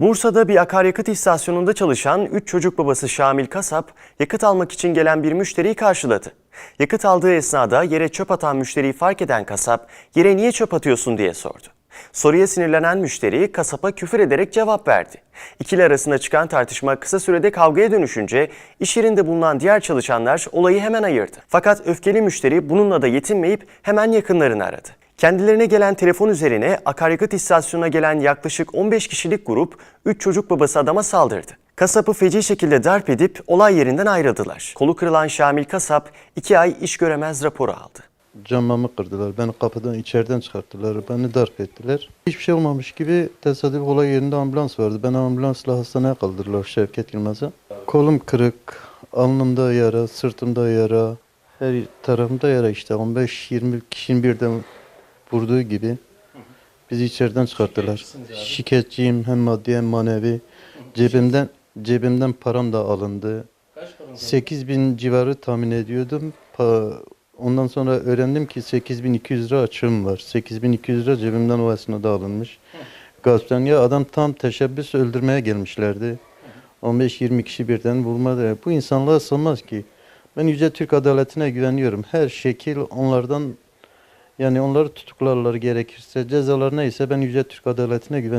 Bursa'da bir akaryakıt istasyonunda çalışan 3 çocuk babası Şamil Kasap, yakıt almak için gelen bir müşteriyi karşıladı. Yakıt aldığı esnada yere çöp atan müşteriyi fark eden kasap, yere niye çöp atıyorsun diye sordu. Soruya sinirlenen müşteri kasapa küfür ederek cevap verdi. İkili arasında çıkan tartışma kısa sürede kavgaya dönüşünce iş yerinde bulunan diğer çalışanlar olayı hemen ayırdı. Fakat öfkeli müşteri bununla da yetinmeyip hemen yakınlarını aradı. Kendilerine gelen telefon üzerine akaryakıt istasyonuna gelen yaklaşık 15 kişilik grup 3 çocuk babası adama saldırdı. Kasapı feci şekilde darp edip olay yerinden ayrıldılar. Kolu kırılan Şamil Kasap 2 ay iş göremez raporu aldı. Camımı kırdılar. Beni kapıdan içeriden çıkarttılar. Beni darp ettiler. Hiçbir şey olmamış gibi tesadüf olay yerinde ambulans vardı. Beni ambulansla hastaneye kaldırdılar Şevket Yılmaz'a. Kolum kırık, alnımda yara, sırtımda yara, her tarafımda yara işte 15-20 kişinin birden vurduğu gibi. Bizi içeriden çıkarttılar. Şikayetçiyim hem maddi hem manevi. Cebimden cebimden param da alındı. 8 bin civarı tahmin ediyordum. Pa- Ondan sonra öğrendim ki 8200 lira açığım var. 8200 lira cebimden o esnada alınmış. Gasptan ya adam tam teşebbüs öldürmeye gelmişlerdi. 15-20 kişi birden vurmadı. Bu insanlığa sığmaz ki. Ben Yüce Türk adaletine güveniyorum. Her şekil onlardan yani onları tutuklarlar gerekirse cezalar neyse ben Yüce Türk adaletine güveniyorum.